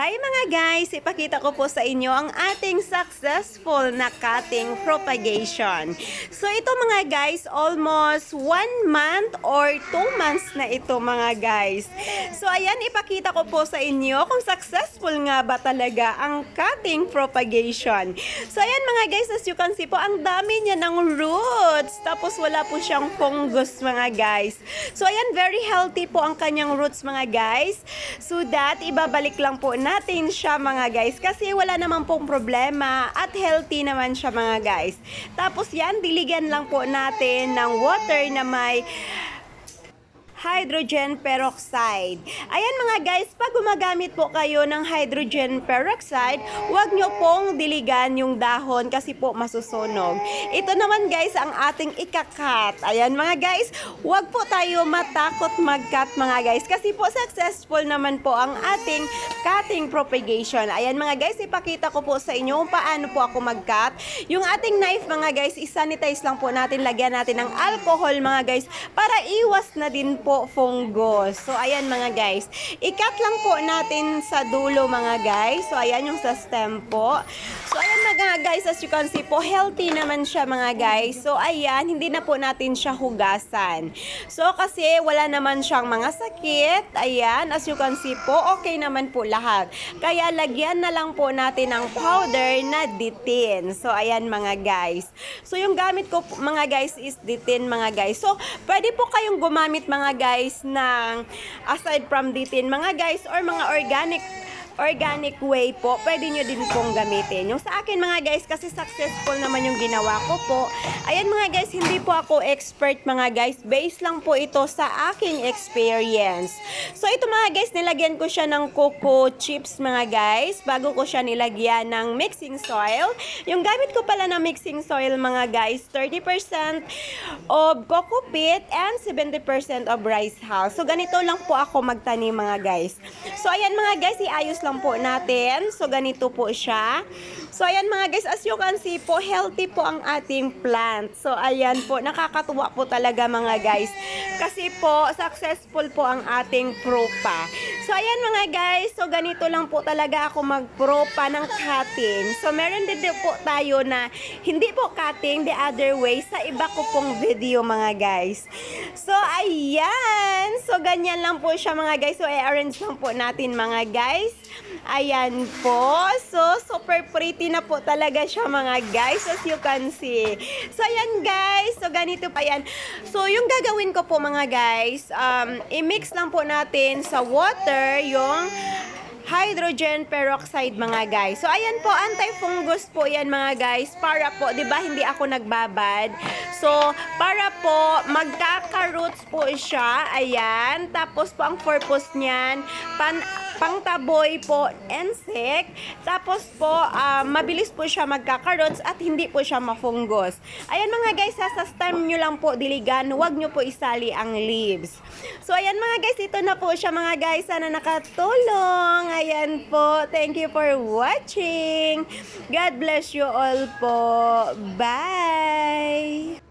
Hi mga guys! Ipakita ko po sa inyo ang ating successful na cutting propagation. So ito mga guys, almost one month or two months na ito mga guys. So ayan, ipakita ko po sa inyo kung successful nga ba talaga ang cutting propagation. So ayan mga guys, as you can see po, ang dami niya ng roots. Tapos wala po siyang fungus mga guys. So ayan, very healthy po ang kanyang roots mga guys. So that, ibabalik lang po natin siya mga guys kasi wala naman pong problema at healthy naman siya mga guys. Tapos yan, diligan lang po natin ng water na may hydrogen peroxide. Ayan mga guys, pag gumagamit po kayo ng hydrogen peroxide, huwag nyo pong diligan yung dahon kasi po masusunog. Ito naman guys ang ating ikakat. Ayan mga guys, huwag po tayo matakot mag-cut mga guys kasi po successful naman po ang ating cutting propagation. Ayan mga guys, ipakita ko po sa inyo kung paano po ako mag-cut. Yung ating knife mga guys, isanitize lang po natin, lagyan natin ng alcohol mga guys para iwas na din po fungus. So, ayan mga guys. I-cut lang po natin sa dulo mga guys. So, ayan yung sa stem po. So, ayan mga guys, as you can see po, healthy naman siya mga guys. So, ayan, hindi na po natin siya hugasan. So, kasi wala naman siyang mga sakit. Ayan, as you can see po, okay naman po lahat. Kaya, lagyan na lang po natin ng powder na ditin. So, ayan mga guys. So, yung gamit ko mga guys is ditin mga guys. So, pwede po kayong gumamit mga guys ng aside from ditin mga guys or mga organic organic way po, pwede nyo din pong gamitin. Yung sa akin mga guys, kasi successful naman yung ginawa ko po. Ayan mga guys, hindi po ako expert mga guys. Base lang po ito sa aking experience. So ito mga guys, nilagyan ko siya ng cocoa chips mga guys, bago ko siya nilagyan ng mixing soil. Yung gamit ko pala na mixing soil mga guys, 30% of cocoa peat and 70% of rice hull. So ganito lang po ako magtanim mga guys. So ayan mga guys, iayos lang po natin. So, ganito po siya. So, ayan mga guys, as you can see po, healthy po ang ating plant. So, ayan po, nakakatuwa po talaga mga guys. Kasi po, successful po ang ating propa. So, ayan mga guys, so ganito lang po talaga ako magpropa ng cutting. So, meron din po tayo na hindi po cutting the other way sa iba ko pong video mga guys. So, ayan. So, ganyan lang po siya mga guys. So, i-arrange lang po natin mga guys. Ayan po. So, super pretty na po talaga siya mga guys as you can see. So, ayan guys. So, ganito pa yan. So, yung gagawin ko po mga guys, um, i-mix lang po natin sa water yung hydrogen peroxide mga guys. So ayan po, anti-fungus po yan mga guys. Para po, 'di ba, hindi ako nagbabad. So para po magkaka-roots po siya. Ayan. Tapos po ang purpose niyan, pan pangtaboy po insect. Tapos po, uh, mabilis po siya magkaka-roots at hindi po siya mafungus. Ayan mga guys, sa stem nyo lang po diligan, huwag nyo po isali ang leaves. So ayan mga guys, ito na po siya mga guys. Sana nakatulong. Ayan po. Thank you for watching. God bless you all po. Bye!